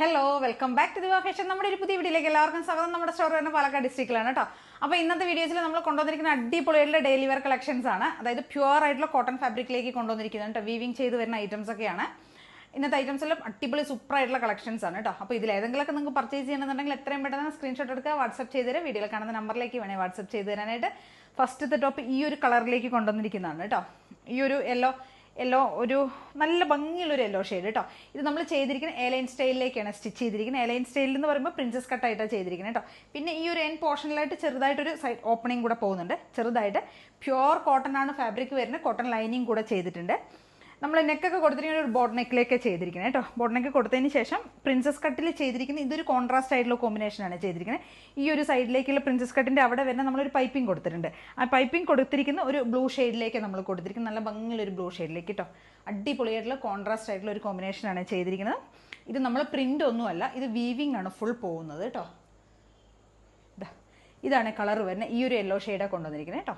Hello welcome back to diva fashion നമ്മുടെ ഒരു പുതിയ വീഡിയോയിലേക്ക് എല്ലാവർക്കും സ്വാഗതം. നമ്മുടെ സ്റ്റോർ വരുന്ന പാലക്കാട് ഡിസ്ട്രിക്റ്റിലാണ് കേട്ടോ. അപ്പോൾ ഇന്നത്തെ വീഡിയോസിൽ നമ്മൾ കൊണ്ടുവന്നിരിക്കുന്ന അടിപൊളിയായിട്ടുള്ള ഡെയിലി വെയർ കളക്ഷൻസ് ആണ്. അതായത് പ്യുവർ ആയിട്ടുള്ള കോട്ടൺ ഫാബ്രിക്കിലേക്ക് കൊണ്ടുവന്നിരിക്കുന്നത് കേട്ടോ. വീവിങ് ചെയ്ത് വരുന്ന ഐറ്റംസ് ഒക്കെയാണ്. ഇന്നത്തെ ഐറ്റംസ് എല്ലാം അടിപൊളി സൂപ്പർ ആയിട്ടുള്ള കളക്ഷൻസ് ആണ് കേട്ടോ. അപ്പോൾ ഇതിൽ ഏതെങ്കിലുമൊക്കെ നിങ്ങൾക്ക് പർച്ചേസ് ചെയ്യണമെന്നുണ്ടെങ്കിൽ എത്രയും പെട്ടെന്ന് സ്ക്രീൻഷോട്ട് എടുക്കുക വാട്സപ്പ് ചെയ്ത് തരാം വീഡിയോയിൽ കാണുന്ന നമ്പറിലേക്ക് വേണേൽ വാട്സപ്പ് ചെയ്ത് തരാനായിട്ട് ഫസ്റ്റത്തെ ടോപ്പ് ഈ ഒരു കളറിലേക്ക് കൊണ്ടുവന്നിരിക്കുന്നതാണ് കേട്ടോ. ഈ ഒരു യെല്ലോ യെല്ലോ ഒരു നല്ല ഭംഗിയുള്ള ഒരു യെല്ലോ ഷെയ്ഡ് കേട്ടോ ഇത് നമ്മൾ ചെയ്തിരിക്കുന്ന എലൈൻ സ്റ്റൈലിലേക്കാണ് സ്റ്റിച്ച് ചെയ്തിരിക്കുന്നത്. എലൈൻ സ്റ്റൈലിൽ എന്ന് പറയുമ്പോൾ പ്രിൻസസ് കട്ടായിട്ടാണ് ചെയ്തിരിക്കുന്നത് കേട്ടോ പിന്നെ ഈ ഒരു എൻ പോർഷനിലായിട്ട് ചെറുതായിട്ടൊരു സൈഡ് ഓപ്പണിംഗ് കൂടെ പോകുന്നുണ്ട്. ചെറുതായിട്ട് പ്യുവർ കോട്ടൺ ആണ് ഫാബ്രിക് വരുന്നത്. കോട്ടൺ ലൈനിങ് കൂടെ ചെയ്തിട്ടുണ്ട്. നമ്മൾ നെക്കൊക്കെ കൊടുത്തിരിക്കുന്ന ഒരു ബോട്ട് നെക്കിലേക്ക് ചെയ്തിരിക്കുന്നത് കേട്ടോ. ബോട്ട് നെക്ക് കൊടുത്തതിന് ശേഷം പ്രിൻസസ് കട്ടിൽ ചെയ്തിരിക്കുന്ന ഇതൊരു കോൺട്രാസ്റ്റ് ആയിട്ടുള്ള കോമ്പിനേഷനാണ് ചെയ്തിരിക്കുന്നത്. ഈ ഒരു സൈഡിലേക്കുള്ള പ്രിൻസസ് കട്ടിന്റെ അവിടെ വരുന്ന നമ്മളൊരു പൈപ്പിംഗ് കൊടുത്തിട്ടുണ്ട്. ആ പൈപ്പിംഗ് കൊടുത്തിരിക്കുന്ന ഒരു ബ്ലൂ ഷെയ്ഡിലേക്ക് നമ്മൾ കൊടുത്തിരിക്കുന്നത്. നല്ല ഭംഗിയുള്ള ഒരു ബ്ലൂ ഷെയ്ഡിലേക്ക് കേട്ടോ. അടിപൊളിയായിട്ടുള്ള കോൺട്രാസ്റ്റ് ആയിട്ടുള്ള ഒരു കോമ്പിനേഷനാണ് ചെയ്തിരിക്കുന്നത്. ഇത് നമ്മൾ പ്രിന്റ് ഒന്നുമല്ല ഇത് വീവിംഗ് ആണ് ഫുൾ പോകുന്നത് കേട്ടോ. ഇതാണ് കളർ വരുന്നത്. ഈ ഒരു യെല്ലോ ഷെയ്ഡാണ് കൊണ്ടുവന്നിരിക്കുന്നത് കേട്ടോ.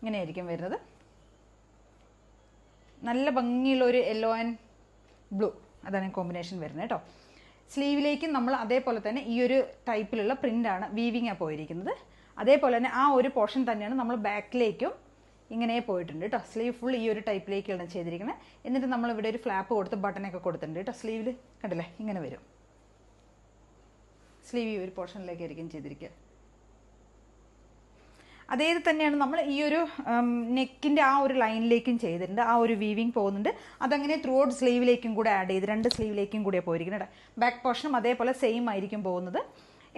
ഇങ്ങനെയായിരിക്കും വരുന്നത്. നല്ല ഭംഗിയുള്ള ഒരു യെല്ലോ ആൻഡ് ബ്ലൂ അതാണ് കോമ്പിനേഷൻ വരുന്നത് കേട്ടോ സ്ലീവിലേക്കും നമ്മൾ അതേപോലെ തന്നെ ഈ ഒരു ടൈപ്പിലുള്ള പ്രിന്റാണ് വീവിങ്ങാണ് പോയിരിക്കുന്നത്. അതേപോലെ തന്നെ ആ ഒരു പോർഷൻ തന്നെയാണ് നമ്മൾ ബാക്കിലേക്കും ഇങ്ങനെ പോയിട്ടുണ്ട് കേട്ടോ സ്ലീവ് ഫുൾ ഈ ഒരു ടൈപ്പിലേക്കാണ് ചെയ്തിരിക്കുന്നത്. എന്നിട്ട് നമ്മൾ ഇവിടെ ഒരു ഫ്ലാപ്പ് കൊടുത്ത് ബട്ടനൊക്കെ കൊടുത്തിട്ടുണ്ട് കേട്ടോ സ്ലീവിൽ കണ്ടില്ലേ? ഇങ്ങനെ വരും. സ്ലീവ് ഈ ഒരു പോർഷനിലേക്കായിരിക്കും ചെയ്തിരിക്കുക. അതേ തന്നെയാണ് നമ്മൾ ഈ ഒരു നെക്കിന്റെ ആ ഒരു ലൈനിലേക്കും ചെയ്തിട്ടുണ്ട്. ആ ഒരു വീവിങ് പോകുന്നുണ്ട്. അതങ്ങനെ ത്രൂ ഔട്ട് സ്ലീവിലേക്കും കൂടെ ആഡ് ചെയ്ത് രണ്ട് സ്ലീവിലേക്കും കൂടെ പോയിരിക്കുന്നത് ബാക്ക് പോർഷനും അതേപോലെ സെയിം ആയിരിക്കും പോകുന്നത്.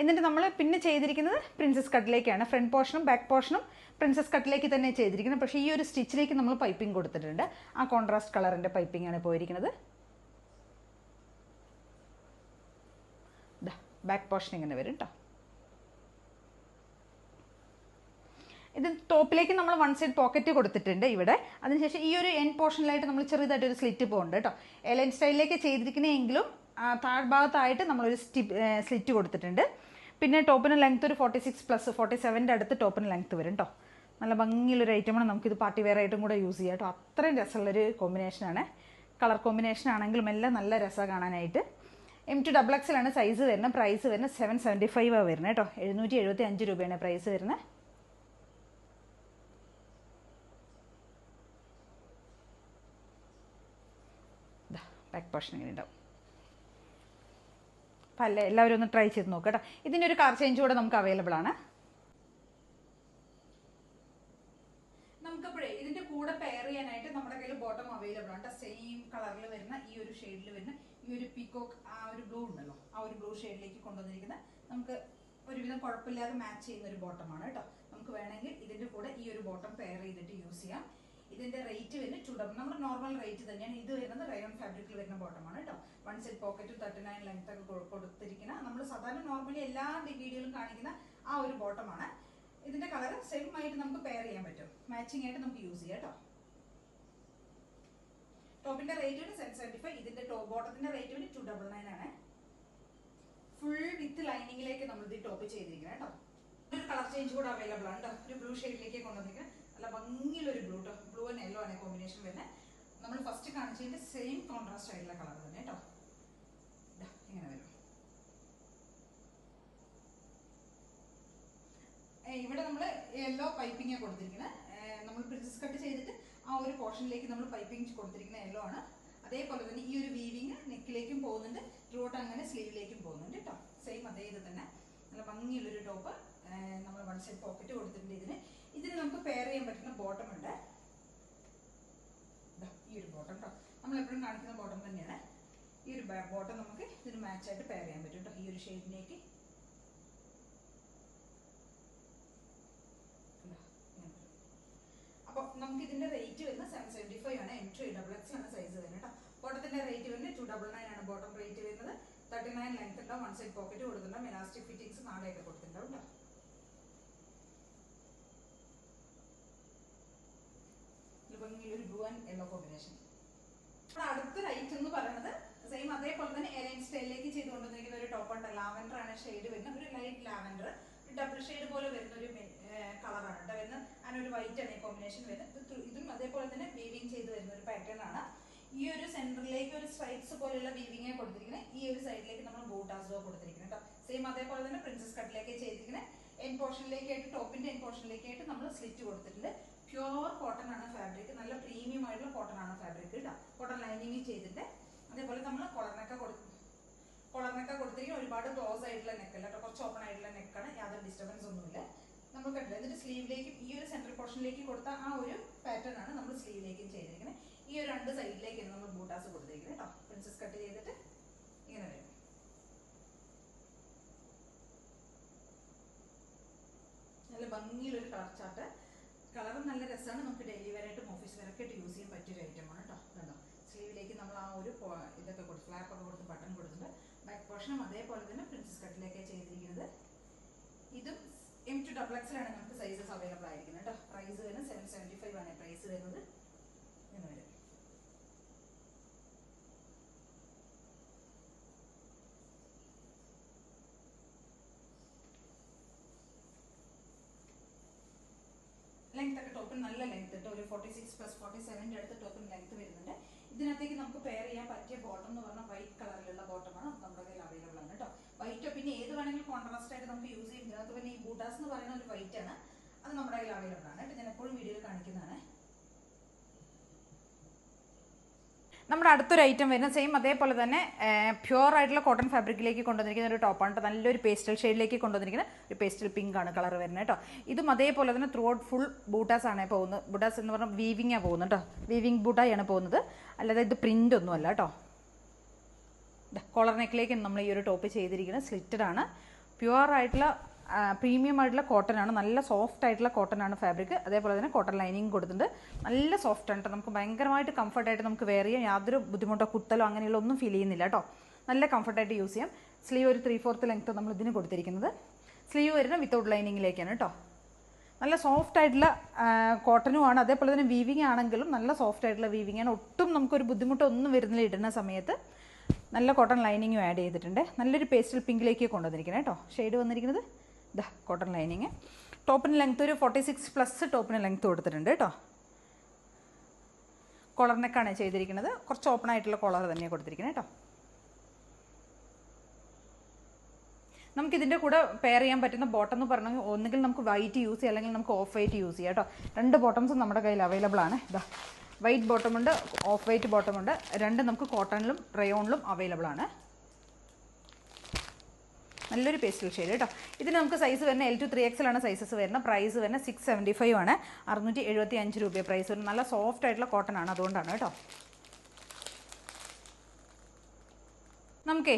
എന്നിട്ട് നമ്മൾ പിന്നെ ചെയ്തിരിക്കുന്നത് പ്രിൻസസ് കട്ടിലേക്കാണ് ഫ്രണ്ട് പോർഷനും ബാക്ക് പോർഷനും പ്രിൻസസ് കട്ടിലേക്ക് തന്നെ ചെയ്തിരിക്കുന്നത്. പക്ഷേ ഈ ഒരു സ്റ്റിച്ചിലേക്ക് നമ്മൾ പൈപ്പിംഗ് കൊടുത്തിട്ടുണ്ട്. ആ കോൺട്രാസ്റ്റ് കളറിന്റെ പൈപ്പിംഗ് ആണ് പോയിരിക്കുന്നത്. ബാക്ക് പോർഷൻ ഇങ്ങനെ വരും കേട്ടോ ഇത് ടോപ്പിലേക്ക് നമ്മൾ വൺ സൈഡ് പോക്കറ്റ് കൊടുത്തിട്ടുണ്ട് ഇവിടെ. അതിനുശേഷം ഈ ഒരു എൻ പോർഷനിലായിട്ട് നമ്മൾ ചെറുതായിട്ട് ഒരു സ്ലിറ്റ് പോകുന്നുണ്ട് കേട്ടോ. എലൻ സ്റ്റൈലിലേക്ക് ചെയ്തിരിക്കുന്നതെങ്കിലും താഴ്ഭാഗത്തായിട്ട് നമ്മളൊരു സ്റ്റി സ്ലിറ്റ് കൊടുത്തിട്ടുണ്ട്. പിന്നെ ടോപ്പിന് ലെങ്ത് ഒരു ഫോർട്ടി സിക്സ് പ്ലസ് ഫോർട്ടി സെവന്റെ അടുത്ത് ടോപ്പിന് ലെങ്ത് വരും കേട്ടോ നല്ല ഭംഗിയുള്ളൊരു ഐറ്റമാണ് നമുക്കിത് പാർട്ടി വെയർ ആയിട്ടും കൂടെ യൂസ് ചെയ്യാം കേട്ടോ അത്രയും രസമുള്ളൊരു കോമ്പിനേഷനാണ് കളർ കോമ്പിനേഷൻ ആണെങ്കിലും എല്ലാം നല്ല രസമാണ് കാണാനായിട്ട്. എം ടു ഡബിൾ എക്സിലാണ് സൈസ് വരുന്നത്. പ്രൈസ് വരുന്നത് സെവൻ സെവന്റി ഫൈവ് ആണ് വരുന്നത് കേട്ടോ എഴുന്നൂറ്റി എഴുപത്തി അഞ്ച് രൂപയാണ് പ്രൈസ് വരുന്നത്. ബാക്ക് പോർഷൻ ഇങ്ങനെ ഉണ്ടാവും? അപ്പം അല്ലേ എല്ലാവരും ഒന്ന് ട്രൈ ചെയ്ത് നോക്കുക കേട്ടോ. ഇതിന്റെ ഒരു കാർ ചേഞ്ച് കൂടെ നമുക്ക് അവൈലബിൾ ആണ്. നമുക്കപ്പോഴേ ഇതിന്റെ കൂടെ പെയർ ചെയ്യാനായിട്ട് നമ്മുടെ കയ്യിൽ ബോട്ടം അവൈലബിൾ ആണ് സെയിം കളറിൽ വരുന്ന ഈ ഒരു ഷെയ്ഡിൽ വരുന്ന ഈ ഒരു പീക്കോക്ക് ആ ഒരു ബ്ലൂ ഉണ്ടല്ലോ. ആ ഒരു ബ്ലൂ ഷെയ്ഡിലേക്ക് കൊണ്ടുവന്നിരിക്കുന്ന നമുക്ക് ഒരുവിധം കുഴപ്പമില്ലാതെ മാച്ച് ചെയ്യുന്ന ഒരു ബോട്ടമാണ് കേട്ടോ. നമുക്ക് വേണമെങ്കിൽ ഇതിന്റെ കൂടെ ഈ ഒരു ബോട്ടം പെയർ ചെയ്തിട്ട് യൂസ് ചെയ്യാം. ഇതിന്റെ റേറ്റ് വരുന്നത് ടു ഡബിൾ നമ്മുടെ നോർമൽ റേറ്റ് തന്നെയാണ്. ഇത് വരുന്നത് റയോൺ ഫാബ്രിക്കിൽ വരുന്ന ബോട്ടമാണ് കേട്ടോ one set pocket thirty nine length ഒക്കെ കൊടുത്തിരിക്കുന്ന നമ്മൾ സാധാരണ നോർമലി എല്ലാ വീഡിയോയിലും കാണിക്കുന്ന ആ ഒരു ബോട്ടമാണ് ഇതിന്റെ കളർ സെയിം ആയിട്ട് നമുക്ക് പെയർ ചെയ്യാൻ പറ്റും. മാച്ചിങ് ആയിട്ട് നമുക്ക് യൂസ് ചെയ്യാം കേട്ടോ ടോപ്പിന്റെ റേറ്റ് വരുന്നത് സെവൻ സെവന്റി ഫൈവ് ഇതിന്റെ ടോപ്പ് ബോട്ടത്തിന്റെ റേറ്റ് വരുന്നത് ടു ഡബിൾ നയൻ ആണ്. ഫുൾ വിത്ത് ലൈനിങ്ങിലേക്ക് നമ്മൾ ഇത് ടോപ്പ് ചെയ്തിരിക്കുന്നത് കേട്ടോ ഒരു കളർ ചേഞ്ച് കൂടെ അവൈലബിൾ ആണ് കേട്ടോ ഒരു ബ്ലൂ ഷെയ്ഡിലേക്ക് കൊണ്ടുവന്നിരിക്കുന്നത് നല്ല ഭംഗിയുള്ള ഒരു blue to blue and yellow ആണ് കോമ്പിനേഷൻ വരുന്നത് നമ്മൾ ഫസ്റ്റ് കാണിച്ചതിന്റെ സെയിം കോൺട്രാസ്റ്റ് ആയിട്ടുള്ള കളർ തന്നെ കേട്ടോ ഇങ്ങനെ വരും. ഇവിടെ നമ്മൾ യെല്ലോ പൈപ്പിംഗ് കൊടുത്തിരിക്കുന്നത് നമ്മൾ പ്രിൻസസ് കട്ട് ചെയ്തിട്ട് ആ ഒരു പോർഷനിലേക്ക് നമ്മൾ പൈപ്പിംഗ് കൊടുത്തിരിക്കുന്ന യെല്ലോ ആണ്. അതേപോലെ തന്നെ ഈ ഒരു വീവിങ് നെക്കിലേക്കും പോകുന്നുണ്ട്. ത്രോട്ട് അങ്ങനെ സ്ലീവിലേക്കും പോകുന്നുണ്ട് കേട്ടോ സെയിം അതേ ഇത് തന്നെ. നല്ല ഭംഗിയുള്ളൊരു ടോപ്പ് നമ്മൾ വൺ സൈഡ് പോക്കറ്റ് കൊടുത്തിട്ടുണ്ട് ഇതിന്. ഇതിന് നമുക്ക് പെയർ ചെയ്യാൻ പറ്റുന്ന ബോട്ടം ഉണ്ട്. ഈ ഒരു ബോട്ടം കേട്ടോ നമ്മൾ എപ്പോഴും കാണിക്കുന്ന ബോട്ടം തന്നെയാണ്. ഈ ഒരു ബോട്ടം നമുക്ക് ഇതിന് മാച്ചായിട്ട് പെയർ ചെയ്യാൻ പറ്റും കേട്ടോ ഈ ഒരു ഷെയ്ഡിലേക്ക് അപ്പോൾ നമുക്ക് ഇതിന്റെ റേറ്റ് വരുന്നത് സെവൻ സെവന്റി ഫൈവ് ആണ്. എം ടു ഡബിൾ എക്സ് ആണ് സൈസ് വരുന്നത് കേട്ടോ ബോട്ടത്തിന്റെ റേറ്റ് വരുന്നത് ടു ഡബിൾ നയൻ ആണ്. ബോട്ടം റേറ്റ് വരുന്നത് തേർട്ടി നയൻ ലെങ്ത് ഉണ്ടാവും വൺ സൈഡ് പോക്കറ്റ് കൊടുത്തിട്ടുണ്ടാവും. ഇലാസ്റ്റിക് ഫിറ്റിംഗ്സ് നാളെയൊക്കെ കൊടുത്തിട്ടുണ്ടാവും കേട്ടോ ഇത് ഭംഗിയുള്ള ഒരു ബ്ലൂ ആൻഡ് യെല്ലോ കോമ്പിനേഷൻ അടുത്ത ഐറ്റം എന്ന് പറയുന്നത് സെയിം അതേപോലെ തന്നെ എലൈൻ സ്റ്റൈലിലേക്ക് ചെയ്ത് കൊണ്ടുവന്നിരിക്കുന്ന ഒരു ടോപ്പ് ഉണ്ട്. ലാവൻഡർ ആണ് ഷെയ്ഡ് വരുന്നത്. ഒരു ലൈറ്റ് ലാവൻഡർ ഡബിൾ ഷെയ്ഡ് പോലെ വരുന്ന ഒരു കളറാണ് കേട്ടോ വരുന്നത്. ഒരു വൈറ്റ് ആണ് ഈ കോമ്പിനേഷൻ വരുന്നത്. ഇത് അതേപോലെ തന്നെ വീവിങ് ചെയ്ത് വരുന്ന ഒരു പാറ്റേൺ ആണ്. ഈ ഒരു സെന്ററിലേക്ക് ഒരു സ്ട്രൈപ്സ് പോലെയുള്ള വീവിങ് കൊടുത്തിരിക്കുന്നത് ഈ ഒരു സൈഡിലേക്ക് നമ്മൾ ബൂട്ടാസോ കൊടുത്തിരിക്കുന്നത് കേട്ടോ. സെയിം അതേപോലെ തന്നെ പ്രിൻസസ് കട്ടിലേക്ക് ചെയ്തിരിക്കുന്നത് എൻ പോർഷനിലേക്കായിട്ട് ടോപ്പിന്റെ എൻ പോർഷനിലേക്കായിട്ട് നമ്മൾ സ്ലിറ്റ് കൊടുത്തിട്ടുണ്ട്. പ്യുവർ കോട്ടൺ ആണ് ഫാബ്രിക്. നല്ല പ്രീമിയം ആയിട്ടുള്ള കോട്ടൺ ആണ് ഫാബ്രിക് കേട്ടോ കോട്ടൺ ലൈനിങ് ചെയ്തിട്ട് അതേപോലെ നമ്മൾ കൊളർനൊക്കെ കൊടുക്കും കൊളർനൊക്കെ കൊടുത്തിരിക്കും ഒരുപാട് ക്ലോസ് ആയിട്ടുള്ള നെക്കല്ല കേട്ടോ കുറച്ച് ഓപ്പൺ ആയിട്ടുള്ള നെക്കാണ് യാതൊരു ഡിസ്റ്റർബൻസ് ഒന്നുമില്ല. നമ്മൾ കണ്ടില്ല? എന്നിട്ട് സ്ലീവിലേക്കും ഈ ഒരു സെൻട്രൽ പോർഷനിലേക്ക് കൊടുത്ത ആ ഒരു പാറ്റേൺ ആണ് നമ്മൾ സ്ലീവിലേക്കും ചെയ്തിരിക്കുന്നത്. ഈ ഒരു രണ്ട് സൈഡിലേക്കാണ് നമ്മൾ ബൂട്ടാസ് കൊടുത്തിരിക്കുന്നത് കേട്ടോ പ്രിൻസസ് കട്ട് ചെയ്തിട്ട് ഇങ്ങനെ വരും. നല്ല ഭംഗിയിലൊരു കളർ ചാർട്ട് കളർ നല്ല രസമാണ്. നമുക്ക് ഡെയിലി വെയറായിട്ടും ഓഫീസ് വരൊക്കെ ആയിട്ട് യൂസ് ചെയ്യാൻ പറ്റിയൊരു ഐറ്റമാണ് കേട്ടോ കണ്ടോ? സ്ലീവിലേക്ക് നമ്മൾ ആ ഒരു ഇതൊക്കെ കൊടുത്ത് ഫ്ലാപ്പ് ഒക്കെ കൊടുത്ത് ബട്ടൺ കൊടുത്തിട്ടുണ്ട് ബാക്ക് പോർഷനും അതേപോലെ തന്നെ പ്രിൻസസ് കട്ടിലേക്ക് ചെയ്തിരിക്കുന്നത്. ഇതും എം ടു ഡബിൾ എക്സിലാണ് നമുക്ക് സൈസസ് അവൈലബിൾ ആയിരിക്കുന്നത് കേട്ടോ പ്രൈസ് വരുന്നത് സെവൻ സെവന്റി ഫൈവ് ആണ്. പ്രൈസ് വരുന്നത് എന്ന് വരും ടോപ്പിന് നല്ല ലെങ്ത് കേട്ടോ ഒരു ഫോർട്ടി സിക്സ് പ്ലസ് ഫോർട്ടി സെവന്റെ അടുത്ത് ടോക്കൺ ലെങ്ത് വരുന്നുണ്ട്. ഇതിനകത്തേക്ക് നമുക്ക് പെയർ ചെയ്യാൻ പറ്റിയ ബോട്ടം എന്ന് പറഞ്ഞാൽ വൈറ്റ് കളറിലുള്ള ബോട്ടമാണ് നമ്മുടെ കയ്യിൽ അവൈലബിൾ ആണ് കേട്ടോ വൈറ്റോ പിന്നെ ഏത് വേണമെങ്കിലും കോൺട്രാസ്റ്റ് ആയിട്ട് നമുക്ക് യൂസ് ചെയ്യും. ഇതിനകത്ത് പിന്നെ ഈ ബൂട്ടാസ് എന്ന് പറയുന്ന ഒരു വൈറ്റ് ആണ്. അത് നമ്മുടെ കയ്യിൽ അവൈലബിൾ ആണ് കേട്ടോ ഞാൻ എപ്പോഴും വീഡിയോയിൽ കാണിക്കുന്നതാണ്. നമ്മുടെ അടുത്തൊരു ഐറ്റം വരുന്ന സെയിം അതേപോലെ തന്നെ പ്യുവർ ആയിട്ടുള്ള കോട്ടൺ ഫാബ്രിക്കിലേക്ക് കൊണ്ടുവന്നിരിക്കുന്ന ഒരു ടോപ്പാണ് കേട്ടോ നല്ലൊരു പേസ്റ്റൽ ഷെയ്ഡിലേക്ക് കൊണ്ടുവന്നിരിക്കുന്ന ഒരു പേസ്റ്റൽ പിങ്ക് ആണ് കളർ വരുന്നത് കേട്ടോ ഇതും അതേപോലെ തന്നെ ത്രൂ ഔട്ട് ഫുൾ ബൂട്ടാസ് ആണ് പോകുന്നത്. ബൂട്ടാസ് എന്ന് പറഞ്ഞാൽ വീവിങ്ങാ പോകുന്നത് കേട്ടോ വീവിംഗ് ബൂട്ടായാണ് പോകുന്നത്. അല്ലാതെ ഇത് പ്രിന്റ് ഒന്നുമല്ല കേട്ടോ കോളർ നെക്കിലേക്ക് നമ്മൾ ഈ ഒരു ടോപ്പ് ചെയ്തിരിക്കുന്നത് സ്ലിറ്റഡ് ആണ്. പ്യുവർ ആയിട്ടുള്ള പ്രീമിയം ആയിട്ടുള്ള കോട്ടൺ ആണ്. നല്ല സോഫ്റ്റ് ആയിട്ടുള്ള കോട്ടൺ ആണ് ഫാബ്രിക് അതേപോലെ തന്നെ കോട്ടൺ ലൈനിങ് കൊടുത്തിട്ടുണ്ട്. നല്ല സോഫ്റ്റ് ആണ് കേട്ടോ നമുക്ക് ഭയങ്കരമായിട്ട് കംഫർട്ടായിട്ട് നമുക്ക് വെയർ ചെയ്യാം. യാതൊരു ബുദ്ധിമുട്ടോ കുത്തലോ അങ്ങനെയുള്ള ഒന്നും ഫീൽ ചെയ്യുന്നില്ല കേട്ടോ നല്ല കംഫർട്ടായിട്ട് യൂസ് ചെയ്യാം. സ്ലീവ് ഒരു ത്രീ ഫോർത്ത് ലെങ്ത് നമ്മൾ ഇതിന് കൊടുത്തിരിക്കുന്നത്. സ്ലീവ് വരുന്നത് വിത്തൗട്ട് ലൈനിങ്ങിലേക്കാണ് കേട്ടോ നല്ല സോഫ്റ്റ് ആയിട്ടുള്ള കോട്ടനും ആണ്. അതേപോലെ തന്നെ വീവിങ് ആണെങ്കിലും നല്ല സോഫ്റ്റ് ആയിട്ടുള്ള വീവിങ് ആണ്. ഒട്ടും നമുക്കൊരു ബുദ്ധിമുട്ടൊന്നും വരുന്നില്ല ഇടുന്ന സമയത്ത്. നല്ല കോട്ടൺ ലൈനിങ്ങും ആഡ് ചെയ്തിട്ടുണ്ട്. നല്ലൊരു പേസ്റ്റൽ പിങ്കിലേക്ക് കൊണ്ടുവന്നിരിക്കുന്നത് കേട്ടോ ഷെയ്ഡ് വന്നിരിക്കുന്നത്. ഇതാ കോട്ടൺ ലൈനിങ് ടോപ്പിന് ലെങ്ത്ത് ഒരു ഫോർട്ടി സിക്സ് പ്ലസ് ടോപ്പിന് ലെങ്ത്ത് കൊടുത്തിട്ടുണ്ട് കേട്ടോ. കോളർ ചെയ്തിരിക്കുന്നത്. കുറച്ച് ഓപ്പൺ ആയിട്ടുള്ള കോളർ തന്നെയാണ് കൊടുത്തിരിക്കുന്നത് കേട്ടോ. നമുക്ക് ഇതിന്റെ കൂടെ പെയർ ചെയ്യാൻ പറ്റുന്ന ബോട്ടം എന്ന് പറഞ്ഞാൽ ഒന്നുകിൽ നമുക്ക് വൈറ്റ് യൂസ് ചെയ്യാം അല്ലെങ്കിൽ നമുക്ക് ഓഫ് വൈറ്റ് യൂസ് ചെയ്യാം കേട്ടോ. രണ്ട് ബോട്ടംസും നമ്മുടെ കയ്യിൽ അവൈലബിൾ ആണ്. ഇതാ വൈറ്റ് ബോട്ടം ഉണ്ട് ഓഫ് വൈറ്റ് ബോട്ടം ഉണ്ട്. രണ്ട് നമുക്ക് കോട്ടണിലും റയോണിലും അവൈലബിൾ ആണ്. നല്ലൊരു പേസ്റ്റൽ ഷെയ്ഡ് കേട്ടോ. ഇതിന് നമുക്ക് സൈസ് വരുന്ന എൽ ടു ത്രീ എക്സൽ ആണ് സൈസസ് വരുന്നത്. പ്രൈസ് വരുന്ന സിക്സ് സെവന്റി ഫൈവ് ആണ്. അറുന്നൂറ്റി എഴുപത്തി അഞ്ച് രൂപ പ്രൈസ് വരുന്നത്. നല്ല സോഫ്റ്റ് ആയിട്ടുള്ള കോട്ടൺ ആണ് അതുകൊണ്ടാണ് കേട്ടോ. നമുക്കേ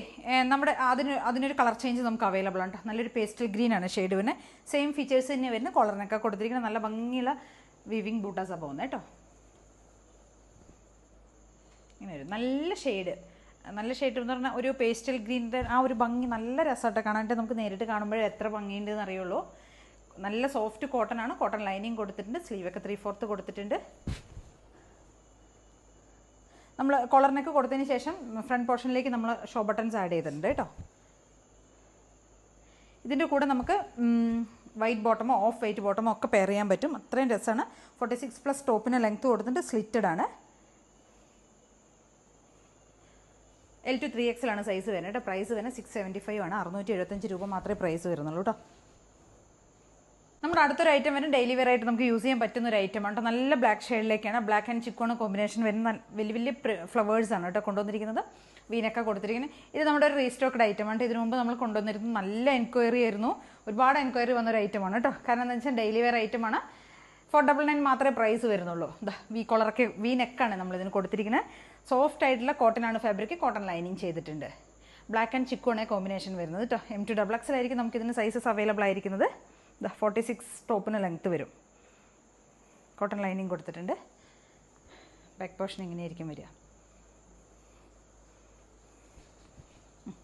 നമ്മുടെ അതിന് അതിനൊരു കളർ ചേഞ്ച് നമുക്ക് അവൈലബിൾ ആണ് ട്ടോ. നല്ലൊരു പേസ്റ്റൽ ഗ്രീൻ ആണ് ഷെയ്ഡ് വരുന്നത്. സെയിം ഫീച്ചേഴ്സ് തന്നെ വരുന്ന കോളറിനൊക്കെ കൊടുത്തിരിക്കുന്ന നല്ല ഭംഗിയുള്ള വിവിങ് ബൂട്ടാസാണ് പോകുന്നത് കേട്ടോ. ഇങ്ങനെ വരും നല്ല ഷെയ്ഡ് നല്ല ഷെയ്ഡ് എന്ന് പറഞ്ഞാൽ ഒരു പേസ്റ്റൽ ഗ്രീനിന്റെ ആ ഒരു ഭംഗി നല്ല രസമായിട്ട് കാണാനായിട്ട് നമുക്ക് നേരിട്ട് കാണുമ്പോഴേ എത്ര ഭംഗിയുണ്ടെന്ന് അറിയുള്ളൂ നല്ല സോഫ്റ്റ് കോട്ടൺ ആണ്. കോട്ടൺ ലൈനിങ് കൊടുത്തിട്ടുണ്ട്. സ്ലീവൊക്കെ ത്രീ ഫോർത്ത് കൊടുത്തിട്ടുണ്ട്. നമ്മൾ കോളറിനൊക്കെ കൊടുത്തതിന് ശേഷം ഫ്രണ്ട് പോർഷനിലേക്ക് നമ്മൾ ഷോ ബട്ടൺസ് ആഡ് ചെയ്തിട്ടുണ്ട് കേട്ടോ. ഇതിന്റെ കൂടെ നമുക്ക് വൈറ്റ് ബോട്ടമോ ഓഫ് വൈറ്റ് ബോട്ടമോ ഒക്കെ പെയർ ചെയ്യാൻ പറ്റും. അത്രയും രസമാണ് ഫോർട്ടി സിക്സ് പ്ലസ് ടോപ്പിന് ലെങ്ത് കൊടുത്തിട്ട് സ്ലിറ്റഡ് ആണ്. എൽ ടു ത്രീ എക്സിലാണ് സൈസ് വരുന്നത് കേട്ടോ. പ്രൈസ് വരുന്നത് സിക്സ് സെവന്റി ഫൈവ് ആണ്. അറുന്നൂറ്റി എഴുപത്തഞ്ച് രൂപ മാത്രമേ പ്രൈസ് വരുന്നുള്ളൂ കേട്ടോ. നമ്മുടെ അടുത്തൊരു ഐറ്റം വരും. ഡെയിലി വെയർ ആയിട്ട് നമുക്ക് യൂസ് ചെയ്യാൻ പറ്റുന്ന ഒരു ഐറ്റം ആണ് കേട്ടോ. നല്ല ബ്ലാക്ക് ഷെയ്ഡിലേക്കാണ് ബ്ലാക്ക് ആൻഡ് ചിക്കോണ് കോമ്പിനേഷൻ വരുന്ന വലിയ വലിയ ഫ്ലവേഴ്സ് ആണ് കേട്ടോ കൊണ്ടുവന്നിരിക്കുന്നത്. വീനൊക്കെ കൊടുത്തിരിക്കുന്നത്. ഇത് നമ്മുടെ ഒരു റീസ്റ്റോക്ക്ഡ് ഐറ്റം ആണ് ഇതിനു മുമ്പ് നമ്മൾ കൊണ്ടുവന്നിരുന്നത് നല്ല എൻക്വയറി ആയിരുന്നു. ഒരുപാട് എൻക്വയറി വന്ന ഒരു ആണ് കേട്ടോ. കാരണം എന്താ വെച്ചാൽ ഡെയിലി വെയർ ഐറ്റം ആണ്. ഫോർ ഡബിൾ നയൻ മാത്രമേ പ്രൈസ് വരുന്നുള്ളൂ. വി കോളറൊക്കെ വി നെക്കാണ് നമ്മൾ ഇതിന് കൊടുത്തിരിക്കുന്നത്. സോഫ്റ്റ് ആയിട്ടുള്ള കോട്ടൺ ആണ് ഫാബ്രിക് കോട്ടൺ ലൈനിങ് ചെയ്തിട്ടുണ്ട്. ബ്ലാക്ക് ആൻഡ് ചിക്കോണേ കോമ്പിനേഷൻ വരുന്നത് കേട്ടോ എം ടു ഡബിൾ നമുക്ക് ഇതിന് സൈസസ് അവൈലബിൾ ആയിരിക്കുന്നത്. ദ ഫോർട്ടി സിക്സ് ടോപ്പിന് ലെങ്ത്ത് വരും. കോട്ടൺ ലൈനിങ് കൊടുത്തിട്ടുണ്ട്. ബാക്ക് പോർഷൻ ഇങ്ങനെയായിരിക്കും വരിക.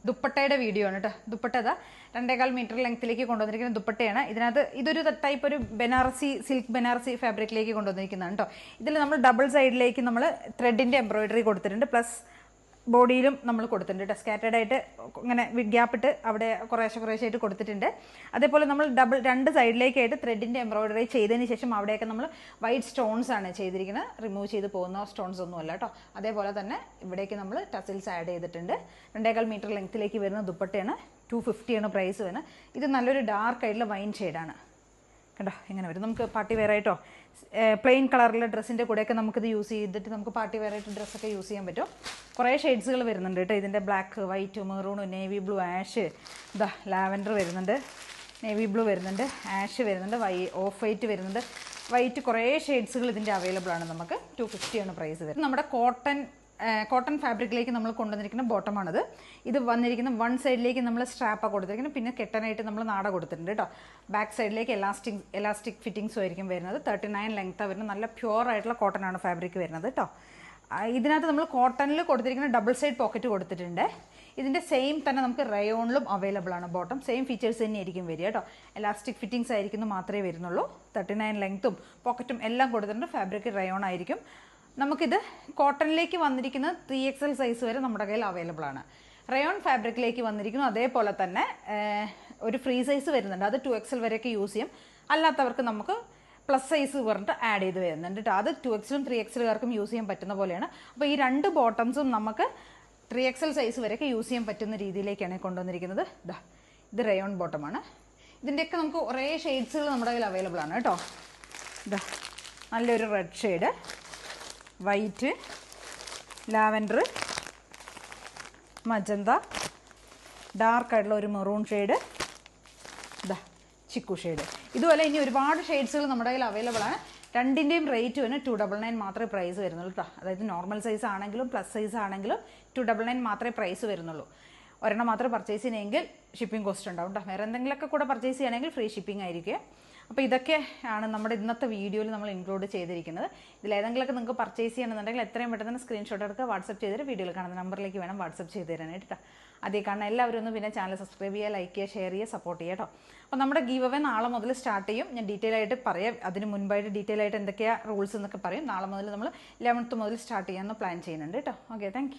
ദുപ്പട്ടയുടെ വീഡിയോ ആണ് കേട്ടോ. ദുപ്പട്ട അതാ. രണ്ടേകാൽ മീറ്റർ ലെങ്ത്തിലേക്ക് കൊണ്ടുവന്നിരിക്കുന്ന ദുപ്പട്ടയാണ്. ഇതിനകത്ത് ഇതൊരു ടൈപ്പ് ഒരു ബനാറസി സിൽക്ക് ബനാറസി ഫാബ്രിക്കിലേക്ക് കൊണ്ടുവന്നിരിക്കുന്നതാണ് കേട്ടോ. ഇതിൽ നമ്മൾ ഡബിൾ സൈഡിലേക്ക് നമ്മൾ ത്രെഡിന്റെ എംബ്രോയിഡറി കൊടുത്തിട്ടുണ്ട്. പ്ലസ് ബോഡിയിലും നമ്മൾ കൊടുത്തിട്ടുണ്ട്. കേട്ടോ സ്കാറ്റേഡ് ആയിട്ട് ഇങ്ങനെ വിഗ്യാപ്പിട്ട് അവിടെ കുറേശ്ശെ കുറേശ്ശെ ആയിട്ട് കൊടുത്തിട്ടുണ്ട്. അതേപോലെ നമ്മൾ ഡബിൾ രണ്ട് സൈഡിലേക്കായിട്ട് ത്രെഡിന്റെ എംബ്രോയിഡറി ചെയ്തതിന് ശേഷം അവിടെയൊക്കെ നമ്മൾ വൈറ്റ് സ്റ്റോൺസ് ആണ് ചെയ്തിരിക്കുന്നത്. റിമൂവ് ചെയ്ത് പോകുന്ന സ്റ്റോൺസ് ഒന്നും അല്ല കേട്ടോ അതേപോലെ തന്നെ ഇവിടേക്ക് നമ്മൾ ടസിൽസ് ആഡ് ചെയ്തിട്ടുണ്ട്. രണ്ടേകാൽ മീറ്റർ ലെങ്ത്തിലേക്ക് വരുന്ന ദുപ്പട്ടയാണ്. ടു ഫിഫ്റ്റിയാണ് പ്രൈസ് വരുന്നത്. ഇത് നല്ലൊരു ഡാർക്ക് ആയിട്ടുള്ള വൈൻ ഷെയ്ഡാണ് കണ്ടോ? എങ്ങനെ വരും. നമുക്ക് പാർട്ടി വെയർ ആയിട്ടോ പ്ലെയിൻ കളറിലെ ഡ്രസ്സിന്റെ കൂടെയൊക്കെ നമുക്കിത് യൂസ് ചെയ്തിട്ട് നമുക്ക് പാർട്ടി വെയർ ആയിട്ട് ഡ്രസ്സൊക്കെ യൂസ് ചെയ്യാൻ പറ്റും. കുറേ ഷെയ്ഡ്സുകൾ വരുന്നുണ്ട് കേട്ടോ. ഇതിന്റെ black white maroon navy blue ash ഇതാ ലാവൻഡർ വരുന്നുണ്ട്. നേവി ബ്ലൂ വരുന്നുണ്ട്. ആഷ് വരുന്നുണ്ട്. വൈ ഓഫ് വൈറ്റ് വരുന്നുണ്ട്. വൈറ്റ് കുറേ ഷെയ്ഡ്സുകൾ ഇതിന്റെ അവൈലബിൾ ആണ്. നമുക്ക് ടു ഫിഫ്റ്റിയാണ് പ്രൈസ് വരുന്നത്. നമ്മുടെ കോട്ടൺ കോട്ടൺ ഫാബ്രിക്കിലേക്ക് നമ്മൾ കൊണ്ടുവന്നിരിക്കുന്ന ബോട്ടമാണിത് ഇത് വന്നിരിക്കുന്ന വൺ സൈഡിലേക്ക് നമ്മൾ സ്ട്രാപ്പ് കൊടുത്തിരിക്കുന്നത് പിന്നെ കെട്ടാനായിട്ട് നമ്മൾ നാട കൊടുത്തിട്ടുണ്ട് കേട്ടോ. ബാക്ക് സൈഡിലേക്ക് എലാസ്റ്റിക് എലാസ്റ്റിക് ഫിറ്റിങ്സും ആയിരിക്കും വരുന്നത്. തേർട്ടി നയൻ ലെങ്ത്താണ് വരുന്നത്. നല്ല പ്യുവർ ആയിട്ടുള്ള കോട്ടൺ ആണ് ഫാബ്രിക് വരുന്നത് കേട്ടോ. ഇതിനകത്ത് നമ്മൾ കോട്ടണിൽ കൊടുത്തിരിക്കുന്ന ഡബിൾ സൈഡ് പോക്കറ്റ് കൊടുത്തിട്ടുണ്ട്. ഇതിന്റെ സെയിം തന്നെ നമുക്ക് റയോണിലും അവൈലബിൾ ആണ് ബോട്ടം സെയിം ഫീച്ചേഴ്സ് തന്നെ ആയിരിക്കും വരിക കേട്ടോ. എലാസ്റ്റിക് ഫിറ്റിങ്സ് ആയിരിക്കുന്നു മാത്രമേ വരുന്നുള്ളൂ. തേർട്ടി നയൻ ലെങ്ത്തും പോക്കറ്റും എല്ലാം കൊടുത്തിട്ടുണ്ട്. ഫാബ്രിക് റയോൺ ആയിരിക്കും. നമുക്കിത് കോട്ടണിലേക്ക് വന്നിരിക്കുന്ന ത്രീ എക്സ് എൽ സൈസ് വരെ നമ്മുടെ കയ്യിൽ അവൈലബിൾ ആണ്. റയോൺ ഫാബ്രിക്കിലേക്ക് വന്നിരിക്കുന്നു. അതേപോലെ തന്നെ ഒരു ഫ്രീ സൈസ് വരുന്നുണ്ട്. അത് ടു എക്സ് എൽ വരെയൊക്കെ യൂസ് ചെയ്യും. അല്ലാത്തവർക്ക് നമുക്ക് പ്ലസ് സൈസ് പറഞ്ഞിട്ട് ആഡ് ചെയ്ത് വരുന്നുണ്ട് കേട്ടോ അത് ടു എക്സിലും ത്രീ എക്സിലുകാർക്കും യൂസ് ചെയ്യാൻ പറ്റുന്ന പോലെയാണ്. അപ്പോൾ ഈ രണ്ട് ബോട്ടംസും നമുക്ക് ത്രീ എക്സ് എൽ സൈസ് വരെയൊക്കെ യൂസ് ചെയ്യാൻ പറ്റുന്ന രീതിയിലേക്കാണ് കൊണ്ടുവന്നിരിക്കുന്നത്. ഇതാ ഇത് റയോൺ ബോട്ടമാണ് ഇതിന്റെയൊക്കെ നമുക്ക് കുറേ ഷെയ്ഡ്സുകൾ നമ്മുടെ കയ്യിൽ അവൈലബിൾ ആണ് കേട്ടോ ഇതാ നല്ലൊരു red shade white lavender magenta ഡാർക്കായിട്ടുള്ള ഒരു മെറൂൺ ഷെയ്ഡ് ഇതാ ചിക്കു ഷെയ്ഡ് ഇതുപോലെ ഇനി ഒരുപാട് ഷെയ്ഡ്സുകൾ നമ്മുടെ കയ്യിൽ അവൈലബിൾ ആണ്. രണ്ടിന്റെയും റേറ്റ് വന്ന് ടു ഡബിൾ നയൻ മാത്രമേ പ്രൈസ് വരുന്നുള്ളൂ കേട്ടോ അതായത് നോർമൽ സൈസ് ആണെങ്കിലും പ്ലസ് സൈസ് ആണെങ്കിലും ടു ഡബിൾ നയൻ മാത്രമേ പ്രൈസ് വരുന്നുള്ളൂ. ഒരെണ്ണം മാത്രം പർച്ചേസ് ചെയ്യണമെങ്കിൽ ഷിപ്പിംഗ് കോസ്റ്റ് ഉണ്ടാവും കേട്ടോ വേറെ എന്തെങ്കിലുമൊക്കെ കൂടെ പർച്ചേസ് ചെയ്യണമെങ്കിൽ ഫ്രീ ഷിപ്പിംഗ് ആയിരിക്കും. അപ്പോൾ ഇതൊക്കെ ആണ് നമ്മുടെ ഇന്നത്തെ വീഡിയോയിൽ നമ്മൾ ഇൻക്ലൂഡ് ചെയ്തിരിക്കുന്നത്. ഇതിൽ ഏതെങ്കിലുമൊക്കെ നിങ്ങൾക്ക് പർച്ചേസ് ചെയ്യണമെന്നുണ്ടെങ്കിൽ എത്രയും പെട്ടെന്ന് സ്ക്രീൻഷോട്ട് എടുക്കുക വാട്സപ്പ് ചെയ്തിട്ട് വീഡിയോയിൽ കാണുന്ന നമ്പറിലേക്ക് വേണം വാട്സപ്പ് ചെയ്ത് തരാനായിട്ട് കേട്ടോ. അതേ കാരണം എല്ലാവരും ഒന്ന് പിന്നെ ചാനൽ സബ്സ്ക്രൈബ് ചെയ്യുക ലൈക്ക് ചെയ്യുക ഷെയർ ചെയ്യുക സപ്പോർട്ട് ചെയ്യുക കേട്ടോ. അപ്പോൾ നമ്മുടെ ഗീവ് അവേ നാളെ മുതൽ സ്റ്റാർട്ട് ചെയ്യും. ഞാൻ ഡീറ്റെയിൽ ആയിട്ട് പറയാം. അതിന് മുൻപായിട്ട് ഡീറ്റെയിൽ ആയിട്ട് എന്തൊക്കെയാണ് റൂൾസ് എന്നൊക്കെ പറയും. നാളെ മുതൽ നമ്മൾ ലെവൻത്ത് മുതൽ സ്റ്റാർട്ട് ചെയ്യാമെന്ന് പ്ലാൻ ചെയ്യുന്നുണ്ട് കേട്ടോ. Okay thank